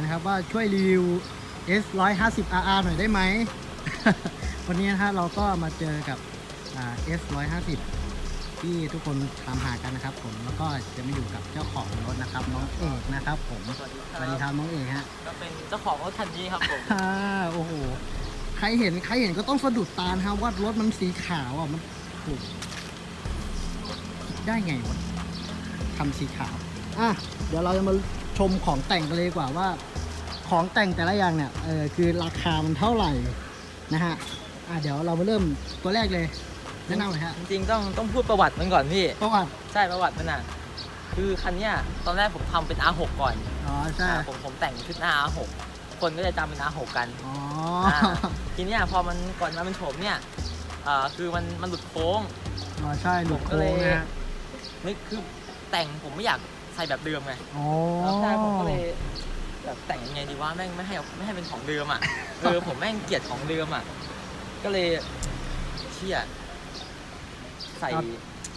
นขอไปนะครับว่าช่วยรีวิว S 150 RR หน่อยได้ไหม วันนี้นะฮะเราก็มาเจอกับอ่า S 150ที่ทุกคนถามหากันนะครับ ผมแล้วก็จะมาอยู่กับเจ้าของรถนะครับ น้องเอกนะครับ ผมสวัสดีสวัสดีครับน้องเอกฮะก็เป็นเจ้าของรถคันนี้ครับผมอ่าโอ้โหใครเห็นใครเห็นก็ต้องสะดุดตานะครับว่ารถมันสีขาวอะมันถูกได้ไงวะทำสีขาวอะเดี๋ยวเราจะมา ชมของแต่งกันเลยดีกว่าว่า ของแต่งแต่ละอย่างเนี่ยเออคือราคามันเท่าไหร่นะฮะอะเดี๋ยวเรามาเริ่มตัวแรกเลยแนะนำเลยฮะจริงๆต้องต้องพูดประวัติมันก่อนพี่ ประวัติใช่ประวัติมันอะ คือคันเนี้ยตอนแรกผมทำเป็น R6 ก่อนอ๋อใช่อ่าผมผมแต่งชุดหน้า R6 คนก็จะจำเป็น R6 กันอ๋ออ่าทีเนี้ยพอมันก่อนมาเป็นโฉมเนี่ยอ่าคือมันมันหลุดโค้ง อ๋อใช่หลุดผมก็โค้เลยงนะฮะนี่คือแต่งผมไม่อยาก ใส่แบบเดิมไงอ๋อแล้วใช่ผมก็เลยแบบแต่งยังไงดีว่าแม่งไม่ให้ไม่ให้เป็นของเดิมอะ เออผมแม่งเกลียดของเดิมอะ ก็เลยเชี่ยใส่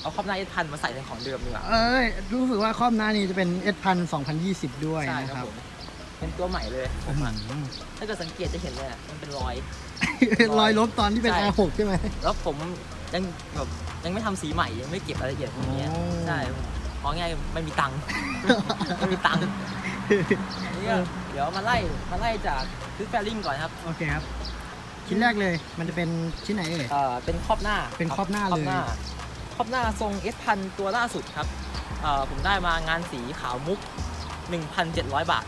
เอาครอบหน้าเอพันมาใส่ในของเดิมดีกว่าเอ้ยรู้สึกว่าครอบหน้านี้จะเป็น S พัน2020 ด้วยใช่นะคครัรับบผมเป็นตัวใหม่เลยผมอะอืมถ้าเกิดสังเกตจะเห็นเลยอะมันเป็นรอย รอยลบตอนที่เป็น ใช่ R6 ใช่ไหม แล้วผมยังแบบยังไม่ทำสีใหม่ยังไม่เก็บรายละเอียดพวกนี้โอ้ ใช่ เพราะง่ายไม่มีตังค์ ไม่มีตังค์อันนี้ก็เดี๋ยวมาไล่มาไล่จากคือแฟลิงก่อนครับโอเคครับ ชิ้นแรกเลยมันจะเป็นชิ้นไหนเอ่ย เอ่อเป็นครอบหน้าเป็นครอบหน้าเลย ครอบหน้าครอบหน้าทรง S พันตัวล่าสุดครับเอ่อผมได้มางานสีขาวมุก 1,700 บาท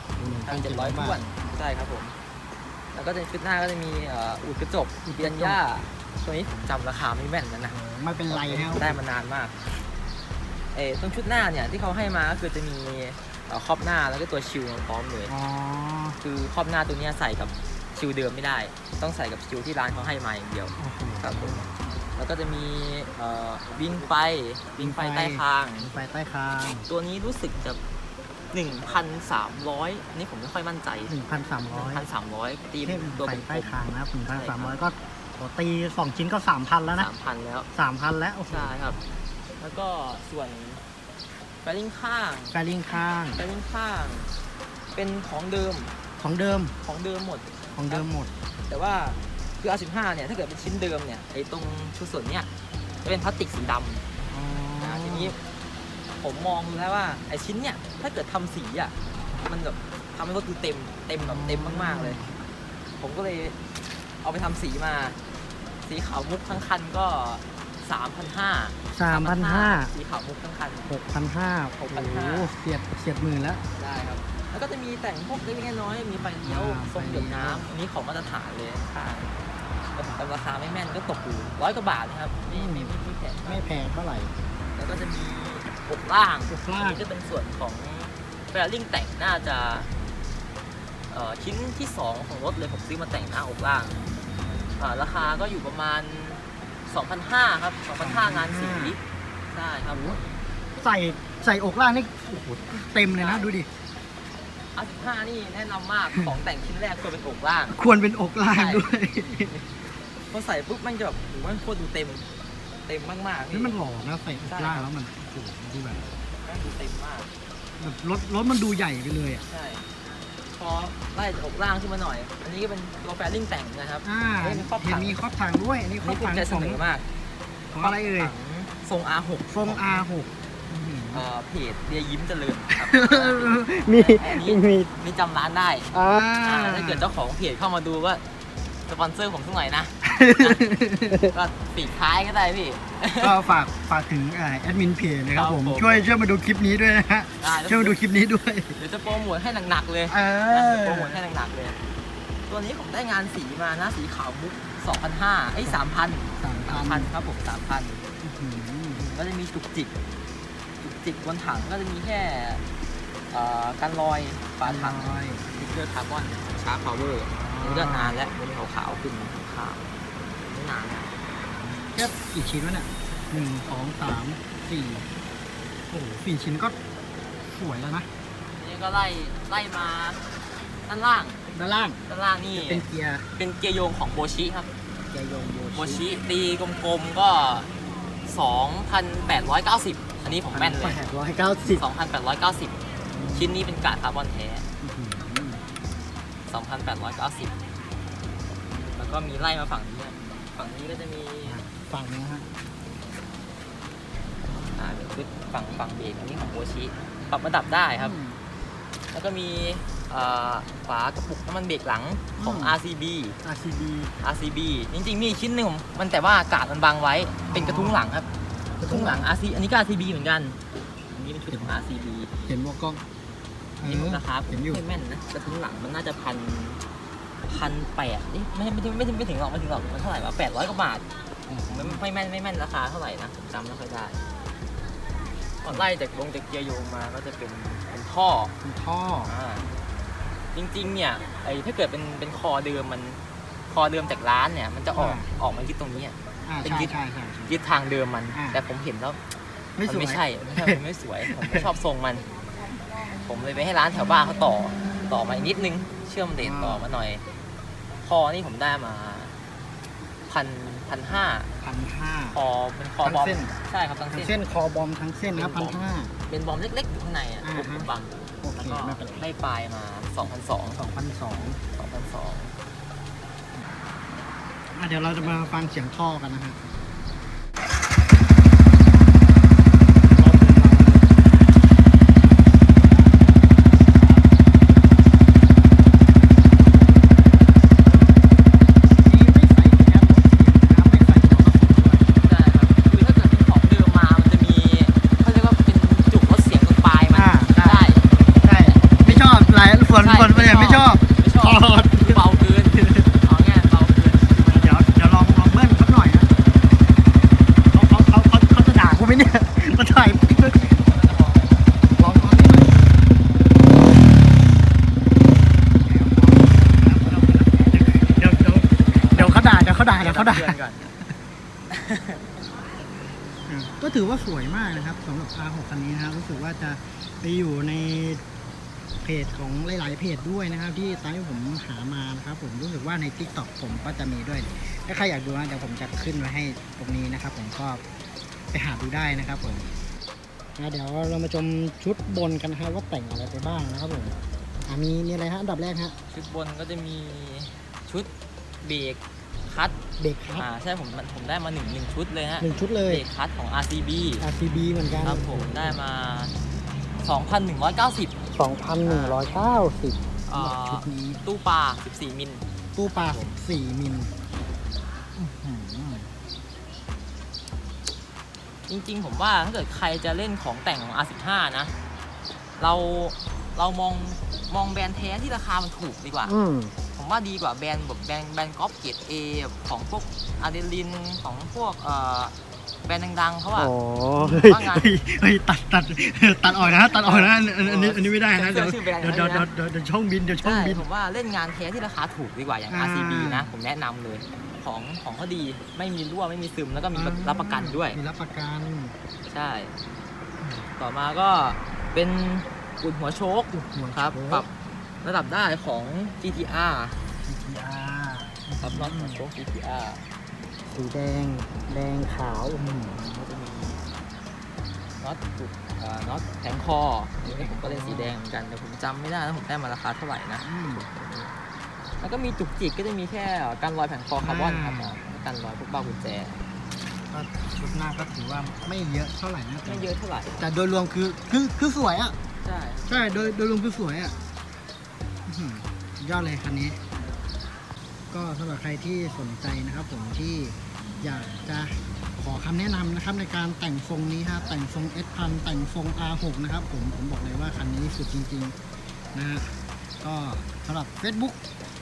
1,700ท้วนใช่ครับผม แล้วก็จะชุดหน้าก็จะมีเอ่ออูดกระจกเบียนย่าตัวนี้ผมจำราคาไม่แม่นนะนะ ไม่เป็นไรนะได้มานานมาก เออตรงชุดหน้าเนี่ยที่เขาให้มาก็คือจะมีเอ่อครอบหน้าแล้วก็ตัวชิลมาพร้อมเลย อ๋อ คือครอบหน้าตัวเนี้ยใส่กับชิลเดิมไม่ได้ ต้องใส่กับชิลที่ร้านเขาให้มาอย่างเดียวโอ้โหครับผมแล้วก็จะมีเอ่อวิ่งไฟวิ่งไฟวิ่งไฟใต้คางมีไฟใต้คาง ตัวนี้รู้สึกจะ 1,300อันนี่ผมไม่ค่อยมั่นใจ 1,300 1,300ตีเทพตัวไฟผมใต้คางนะครับ1,300 ก็โอ้ตี 2 ชิ้นก็ 3,000 แล้วนะ3,000แล้ว 3,000 แล้วโอ้โหใช่ครับ แล้วก็ส่วนแฟลิงข้างแฟลิงข้าง แฟลิงข้าง เป็นของเดิมของเดิมของเดิมหมด ของเดิมหมด แต่ว่าคือ R15 เนี่ยถ้าเกิดเป็นชิ้นเดิมเนี่ยไอ้ตรงชุดส่วนเนี้ยจะเป็นพลาสติกสีดำอ๋อนะทีนี้ผมมองดูแล้วว่าไอ้ชิ้นเนี่ยถ้าเกิดทำสีอะมันแบบทำให้รถดูเต็มเต็มแบบเต็มมากๆเลย ผมก็เลยเอาไปทำสีมา สีขาวมุกทั้งคันก็ 3,500 3,500สีขาวมุกทั้งคัน6,500โอ้โห6,500เสียดเสียดหมื่นแล้ว ได้ครับ แล้วก็จะมีแต่งพวกเล็กๆน้อยๆมีไฟเลี้ยวอ่าทรงหยดน้ำอันนี้ของมาตรฐานเลยค่ะแต่แต่ราคาไม่แม่นก็ตกอยู่ร้อยกว่าบาทนะครับไม่ไม่ไม่ไม่แพงไม่แพงเท่าไหร่ แล้วก็จะมีอกล่างอกล่าง อันนี้จะเป็นส่วนของแฟริ่งแต่งน่าจะเอ่อชิ้นที่2ของรถเลยผมซื้อมาแต่งหน้าอกล่างอ่าราคาก็อยู่ประมาณ 2,500ครับ2,500งานสีใช่ครับใส่ใส่อกล่างนี่โอ้โหเต็มเลยนะดูดิอาสิบห้านี่แนะนำมากของแต่งชิ้นแรกควรเป็นอกล่าง ควรเป็นอกล่างด้วยพอใส่ปุ๊บมันจะแบบโอ้โหมันโคตรดูเต็ม เต็มมากๆนี่มันหล่อนะใส่อกล่างแล้วมันโอ้โหดูแบบแม่งดูเต็มมากแบบรถรถมันดูใหญ่ไปเลยอะใช่พ อไล่จากอกล่างขึ้นมาหน่อย อันนี้ก็เป็นตัวแฟริ่งแต่งนะครับอ่าเฮ้ยมีครอบเห็นถังมีครอบถังด้วยอันนี้อันครอนี้บภูถัมิงใจเสของนอมากของอะไรเอ่ยถังทรง R6 ทรง R6 อื้อหือเอ่อเพจเรียยิ้มเจริญครับ มีอันนี้มี นี่จำร้านได้อ่า อ่าถ้าเกิดเจ้าของเพจเข้ามาดูว่าสปอนเซอร์ผมสักหน่อยนะ ก็ปีกท้ายก็ได้พี่ ก็ฝากฝากถึงเอ่อแอดมินเพจนะครับครับผมผมช่วยช่วยมาดูคลิปนี้ด้วยนะฮะ ได้แล้วช่วยมาดูคลิปนี้ด้วย เดี๋ยวจะโปรโมทให้หนักๆเลยเออโปรโมทให้หนักๆเลย ตัวนี้ผมได้งานสีมานะสีขาวมุก2,500ไอ้ย3,000สามพัน3,000ครับผม3,000อื้อหือก็จะมีจุกจิก จุกจิกบนถังก็จะมีแค่เอ่อกันรอยฝาถังร้อยสติ๊กเกอร์คาร์บอนชาร์ปพาวเวอร์อันนี้ก็นานแล้วมันขาวๆขึ้นขาวๆไม่ นานนะแค่กี่ชิ้นวะเนี่ยหนึ่งสองสามสี่โอ้โหสี่ชิ้นก็สวยแล้วนะอันนี้ก็ไล่ไล่มาด้านล่างด้านล่างด้านล่างนี่เป็นเกียร์เป็นเกียร์โยงของโบชิครับเกียร์โยงโบชิตีกลมๆก็ 2,890 อันนี้ผมแม่นเลย แปดร้อยเก้าสิบ2,890 ชิ้นนี้เป็นกาดคาร์บอนแท้ 2,890 แล้วก็มีไล่มาฝั่งนี้ด้วย ฝั่งนี้ก็จะมีฝั่งนะฮะอ่าเดี๋ยวขึ้นฝั่งฝั่งเบรกอันนี้ของโอชิปรับระดับได้ครับแล้วก็มีอ่าฝากระปุกน้ำมันเบรกหลังของ RCB RCB RCB จริงๆ มีอีกชิ้นหนึ่งผมมันแต่ว่ากาดมันบังไว้ เป็นกระทุ้งหลังครับ กระทุ้งหลัง RC อันนี้ก็ RCB เหมือนกัน อันนี้เป็นชุดของ RCB เห็นว่ากล้องอันนี้ราคาผมเห็นอยู่ ไม่แม่นนะกระทุ้งหลังมันน่าจะพัน พันแปดไม่ไม่ไม่ไม่ไม่ถึงหรอกไม่ถึงหรอกมันเท่าไหร่วะแปดร้อยกว่าบาทผมไม่ไม่แม่นไม่แม่นราคาเท่าไหร่นะผมจำไม่ค่อยได้พอไล่จากวงจากเกียร์โยงมาก็จะเป็นเป็นท่อเป็นท่ออ่าจริงๆ เนี่ยไอ้ถ้าเกิดเป็นเป็นคอเดิมมันคอเดิมจากร้านเนี่ย มันจะออกออกมายึดตรงนี้อะอ่าเป็นใช่ยึดใช่ใช่ใช่ ยึดทางเดิมมัน อ่า แต่ผมเห็นแล้วไม่มันสวยไม่ใช่ไม่ใช่มันไม่สวย ผมไม่ชอบทรงมัน ผมเลยไปให้ร้านแถวบ้านเขาต่อ ต่อมาอีกนิดนึง เชื่อมเด่นต่อมาหน่อยค อนี่ผมได้มาพันพันห้าพันห้า คอเป็นคอทั้งบอมเส้น ใช่ครับทั้งทั้งเส้นเส้นคอบอมทั้งเส้นนะเป็พันนบอมห้า เป็นบอมเล็กๆอยู่ข้างในอะอ่าผมฮะบังโอเคแล้วก็ไม่เป็นไรให้ปลายมา2,200สองพันสอง2,200 อะเดี๋ยวเราจะมาฟังเสียงท่อกันนะฮะนี่ไม่ใส่แคปรถเสียงนะครับไม่ใส่ตัวกระสุนด้วย ใช่ครับคือถ้าเกิดเป็นของเดิมมา มันจะมีเขาเรียกว่าเป็นจุกลดเสียงตรงปลายมัน อ่าได้ ได้ ใช่ ไม่ชอบหลายส่วน ใช่ คนเนี่ยไม่ชอบ ไม่ชอบ ถอด เบาเกินเอาง่ายเบาเกิน เดี๋ยวเดี๋ยวลองลองเบิ้ลสักหน่อยนะเขาเขาเขาเขาเขาจะด่ากูไหม เนี่ย มาถ่ายลองลองนิดหน่อยเดี๋ยวเดี๋ยวเดี๋ยวเขาด่าเดี๋ยวเขาด่าเดี๋ยวเขาด่า ก็ถือว่าสวยมากนะครับสำหรับ R6 คันนี้นะครับรู้สึกว่าจะไปอยู่ในเพจของหลาย ๆ เพจด้วยนะครับ ที่ตามที่ผมหามานะครับ ผมรู้สึกว่าใน Tik t o k ผมก็จะมีด้วย ถ้าใครอยากดูนะเดี๋ยวผมจะขึ้นไว้ให้ตรงนี้นะครับ ผมก็ ไปหาดูได้นะครับผมนะเดี๋ยวเรามาชมชุดบนกันนะครับว่าแต่งอะไรไปบ้างนะครับผมอ่ามีมีอะไรฮะอันดับแรกฮะชุดบนก็จะมีชุดเบรกคัทเบรกคัทอ่าใช่ผมมันผมได้มาหนึ่งหนึ่งชุดเลยฮะหนึ่งชุดเลยเบรกคัทของ RCB RCB เหมือนกันครับผมได้มา 2,190 2,190อ่าชุดนี้ตู้ปลา 14 มิล ตู้ปลา14มิล จริงๆ ผมว่าถ้าเกิดใครจะเล่นของแต่งของ R15 นะ เราเรามองมองแบรนด์แท้ที่ราคามันถูกดีกว่า อืม ผมว่าดีกว่าแบรนด์แบบแบรนด์แบรนด์กอล์ฟเกรดเอของพวกอาเดลินของพวกเอ่อแบรนด์ดังๆเขาอะ อ๋อเฮ้ยว่างานเฮ้ยเฮ้ยตัดตัดตัดออกนะตัดออกนะอันอันอันนี้อันนี้ไม่ได้นะเซ็เดี๋ยนวเซอร์ชื่อแบรนด์เดี๋ยวเดี๋ยวไว้นะเดี๋ยวเดี๋ยวช่องบินเดี๋ยวช่องใช่บิน ผมว่าเล่นงานแท้ที่ราคาถูกดีกว่าอย่าง อ่า RCB นะ ผมแนะนำเลย ของของเขาดีไม่มีรั่วไม่มีซึมแล้วก็มีรับประกันด้วย มีรับประกันใช่ ต่อมาก็เป็นอุ่นหัวโชคหัวครับโชปรับระดับได้ของ GTR GTR ครับน็อตหัวโชค GTR สีแดงแดงขาวอืมก็จะมีน็อตจุดอ่าน็อตแผงคออันนี้ผมก็เล่นสีแดงเหมือนกันแต่ผมจำไม่ได้นะผมได้มาราคาเท่าไหร่นะอืม แล้วก็มีจุกจิกก็จะมีแค่การรอยแผงคอคาร์บอนครับอ่ากันรอยพวกเบ้ากุญแจก็ชุดหน้าก็ถือว่าไม่เยอะเท่าไหร่นะไม่เยอะเท่าไหร่แต่โดยรวมคือคือคือสวยอะใช่ใช่โดยโดยรวมคือสวยอะอื้อหือยอดเลยคันนี้ ก็สำหรับใครที่สนใจนะครับ ผมที่อยากจะขอคำแนะนำนะครับในการแต่งทรงนี้ฮะแต่งทรง S พันแต่งทรง R6 นะครับผมผมบอกเลยว่าคันนี้สุดจริงๆนะฮะก็สำหรับ Facebook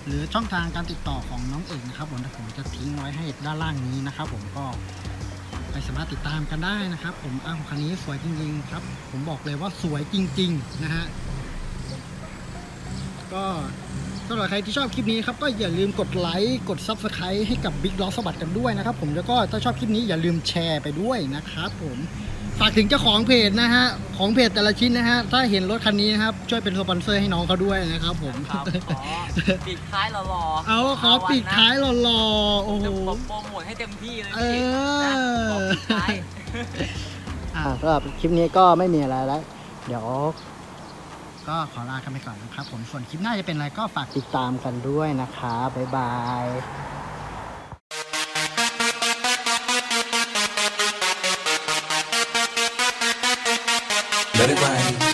หรือช่องทางการติดต่อของน้องเอกนะครับผมผมจะทิ้งไว้ให้ด้านล่างนี้นะครับ ผมก็ไปสามารถติดตามกันได้นะครับ ผมอ้าวคันนี้สวยจริง ๆ ครับ ผมบอกเลยว่าสวยจริง ๆ นะฮะก็สำหรับใครที่ชอบคลิปนี้ครับก็อย่าลืมกดไลค์กด Subscribe ให้กับ Big l o s สบัดกันด้วยนะครับ ผมแล้วก็ถ้าชอบคลิปนี้อย่าลืมแชร์ไปด้วยนะครับ ผม ฝากถึงเจ้าของเพจนะฮะ ของเพจแต่ละชิ้นนะฮะ ถ้าเห็นรถคันนี้นะครับ ช่วยเป็นสปอนเซอร์ให้น้องเขาด้วยนะครับผม ครับขอปิดท้ายหล่อๆเอาขอปิดท้ายหล่อๆโอ้โหเดี๋ยวผมโปรโมทให้เต็มที่เลยเอพี่อนะขอปิดท้าย อ่าสำหรับคลิปนี้ก็ไม่มีอะไรแล้ว เดี๋ยว ก็ขอลากันไปก่อนนะครับผม ส่วนคลิปหน้าจะเป็นอะไรก็ฝากติดตามกันด้วยนะครับบ๊ายบาย Everybody.